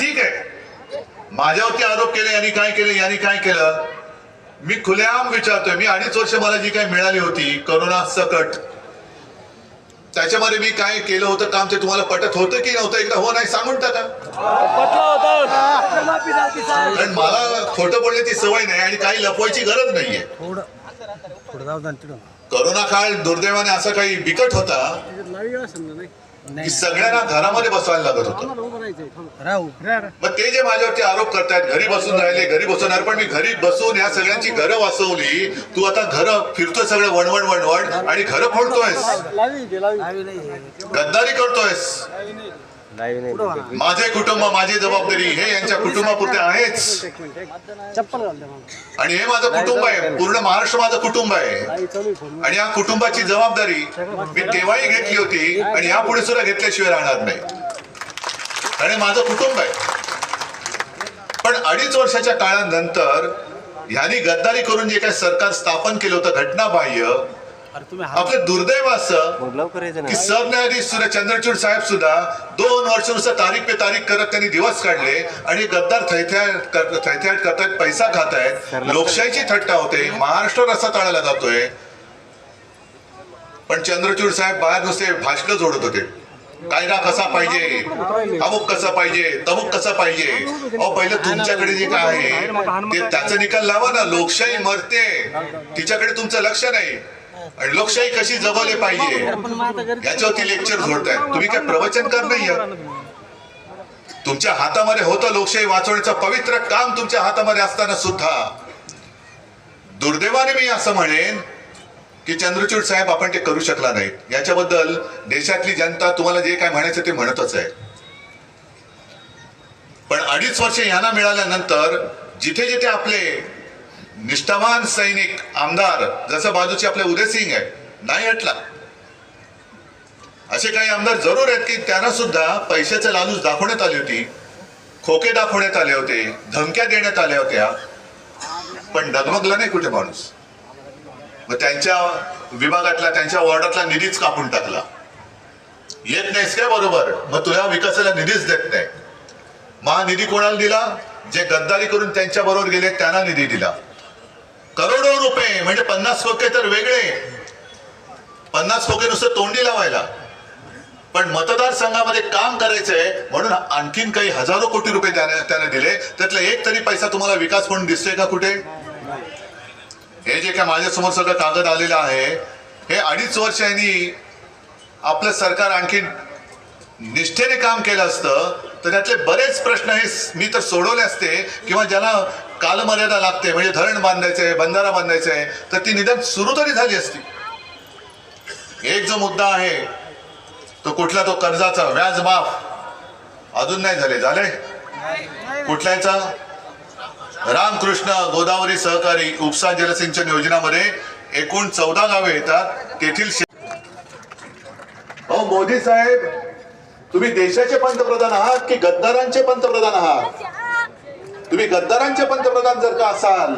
ठीक आहे. माझ्यावरती आरोप केले यांनी काय केलं यांनी काय केलं? मी खुलेआम विचारतोय मी अडीच वर्ष मला जी काही मिळाली होती करोना सकट त्याच्यामध्ये मी काय केलं होतं काम ते तुम्हाला पटत होतं की नव्हतं? एकदा हो नाही सांगून टाका. कारण मला खोटं बोलण्याची सवय नाही आणि काही लपवायची गरज नाहीये. करोना काळ दुर्दैवाने असा काही बिकट होता. की सगळ्यांना घरामध्ये बसवायला लागत होतं. राहू. मग ते जे माझ्यावरती आरोप करतायत घरी बसून राहिले घरी बसून राहिले पण मी घरी बसून या सगळ्यांची घरं वाचवली. तू आता घरं फिरतोय सगळं वणवण वणवण आणि घरं फोडतोयस. लावी नाही. गद्दारी करतोयस. माझे कुटुंब माझी जबाबदारी हे यांच्या कुटुंबापुरते आहेच. आणि हे माझं कुटुंब आहे. पूर्ण महाराष्ट्र माझं कुटुंब आहे. आणि या कुटुंबाची जबाबदारी मी तेव्हाही घेतली होती आणि यापुढे सुद्धा घेतल्याशिवाय राहणार नाही. आणि माझं कुटुंब आहे. पण अडीच वर्षाच्या काळानंतर ह्यांनी गद्दारी करून जे काही सरकार स्थापन केलं होतं घटनाबाह्य आपलं दुर्दैव असं की सरन्यायाधीश सुद्धा चंद्रचूड साहेब सुद्धा दोन वर्ष नुसतं तारीख पे तारीख करत त्यांनी दिवस काढले आणि गद्दार थैथ्याट करतायत पैसा खातायत. लोकशाहीची थट्टा होते. महाराष्ट्र रस्ता ताळायला जातोय. पण चंद्रचूड साहेब बाहेर नुसते भाषण जोडत होते. कायदा कसा पाहिजे? अमुक कसा पाहिजे? तमुक कसा पाहिजे? अहो पहिलं तुमच्याकडे जे काय आहे ते त्याचा निकाल लावा ना. लोकशाही मरते. तिच्याकडे तुमचं लक्ष नाही. आणि लोकशाही कशी जगवली पाहिजे? याच्यावरती लेक्चर जोडताय तुम्ही काय प्रवचनकार नाही तुमच्या हातामध्ये होतं लोकशाही वाचवण्याचं पवित्र काम तुमच्या हातामध्ये असताना सुद्धा. दुर्दैवाने मी असं म्हणेन की चंद्रचूड साहेब आपण ते करू शकला नाहीत याच्याबद्दल देशातली जनता तुम्हाला जे काय म्हणायचं ते म्हणतच आहे. पण अडीच वर्ष यांना मिळाल्यानंतर जिथे जिथे आपले निष्ठावान सैनिक आमदार जसं बाजूचे आपले उदय सिंग आहे नाही हटला. असे काही आमदार जरूर आहेत की त्यांना सुद्धा पैशाचं लालूच दाखवण्यात आली होती खोके दाखवण्यात आले होते धमक्या देण्यात आल्या होत्या पण डगमगला नाही कुठे माणूस. मग त्यांच्या विभागातला त्यांच्या वॉर्डातला निधीच कापून टाकला. येत नाहीस काय बरोबर? मग तुझ्या विकासाला निधीच देत नाही. महानिधी कोणाला दिला? जे गद्दारी करून त्यांच्या बरोबर गेले त्यांना निधी दिला. करोडो रुपये म्हणजे पन्नास खोके तर वेगळे. पन्नास खोके नुसतं तोंडी लावायला. पण मतदारसंघामध्ये काम करायचंय म्हणून आणखीन काही हजारो कोटी रुपये त्याने त्याने दिले. त्यातला एक तरी पैसा तुम्हाला विकास म्हणून दिसतोय का कुठे? हे जे काय माझ्यासमोर सगळं कागद आलेलं आहे हे अडीच वर्ष यांनी आपलं सरकार आणखीन निष्ठेने काम केलं असतं तर त्यातले बरेच प्रश्न हे मी तर सोडवले असते किंवा ज्याला कालमर्यादा लागते म्हणजे धरण बांधायचंय बंधारा बांधायचंय तर ती निदान सुरू तरी झाली असती. एक जो मुद्दा आहे तो कुठला तो कर्जाचा? व्याज माफ. अजून नाही झाले झाले? कुठल्याचा? रामकृष्ण गोदावरी सहकारी उपसा जलसिंचन योजनामध्ये एकूण चौदा गावे येतात तेथील शे- अहो मोदी साहेब तुम्ही देशाचे पंतप्रधान आहात की गद्दारांचे पंतप्रधान आहात? तुम्ही गद्दारांचे पंतप्रधान जर का असाल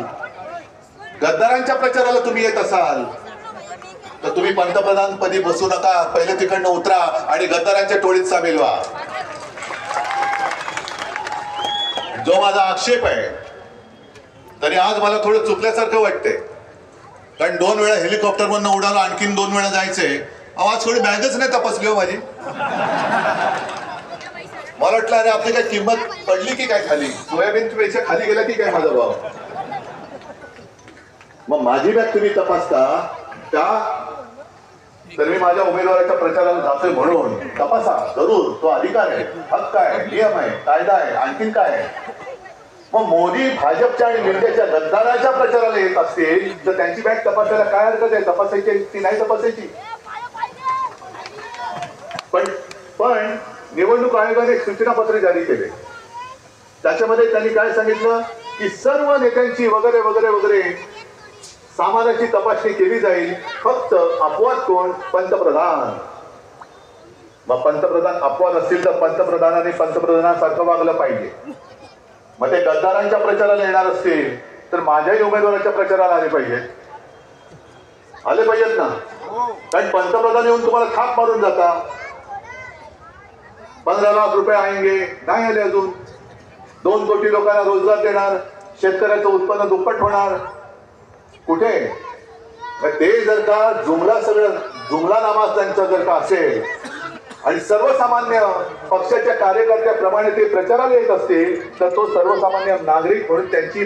गद्दारांच्या प्रचाराला तुम्ही येत असाल तर तुम्ही पंतप्रधान पदी बसू नका. पहिले तिकडनं उतरा आणि गद्दारांच्या टोळीत सामील व्हा. जो माझा आक्षेप आहे तरी आज मला थोडं चुकल्यासारखं वाटतंय. कारण दोन वेळा हेलिकॉप्टर मधनं उडालो आणखीन दोन वेळा जायचंय. आवाज थोडी बॅगच नाही तपासली हो माझी. वाटलं अरे आपली काय किंमत पडली की काय खाली? सोयाबीन पेक्षा खाली गेला की काय माझा भाव? मग माझी बॅग तुम्ही तपासता का तर मी माझ्या उमेदवाराच्या प्रचाराला जातोय म्हणून. तपासा जरूर. तो अधिकार आहे हक्क आहे नियम आहे कायदा आहे आणखीन काय आहे? मग मोदी भाजपच्या आणि मिरजेच्या गद्दाराच्या प्रचाराला येत असतील तर त्यांची बॅग तपासायला काय हरकत आहे? तपासायची ती नाही तपासायची? पण पण निवडणूक आयोगाने एक सूचनापत्र जारी केले. त्याच्यामध्ये त्यांनी काय सांगितलं? की सर्व नेत्यांची वगैरे वगैरे वगैरे सामानाची तपासणी केली जाईल. फक्त अपवाद कोण? पंतप्रधान. मग पंतप्रधान अपवाद असतील तर पंतप्रधानाने पंतप्रधानासारखं वागलं पाहिजे. मग ते गद्दारांच्या प्रचाराला येणार असतील तर माझ्याही उमेदवाराच्या प्रचाराला आले पाहिजेत. आले पाहिजेत ना? कारण पंतप्रधान येऊन तुम्हाला थाप मारून जाता. पंधरा लाख रुपये आएंगे नाही आले अजून. दोन कोटी लोकांना रोजगार देणार शेतकऱ्याचं उत्पन्न दुप्पट होणार. कुठे? ते जर का जुमला सगळं जुमला नामाज त्यांचा जर का असेल आणि सर्वसामान्य पक्षाच्या कार्यकर्त्याप्रमाणे ते प्रचाराला येत असतील तर तो सर्वसामान्य नागरिक म्हणून त्यांची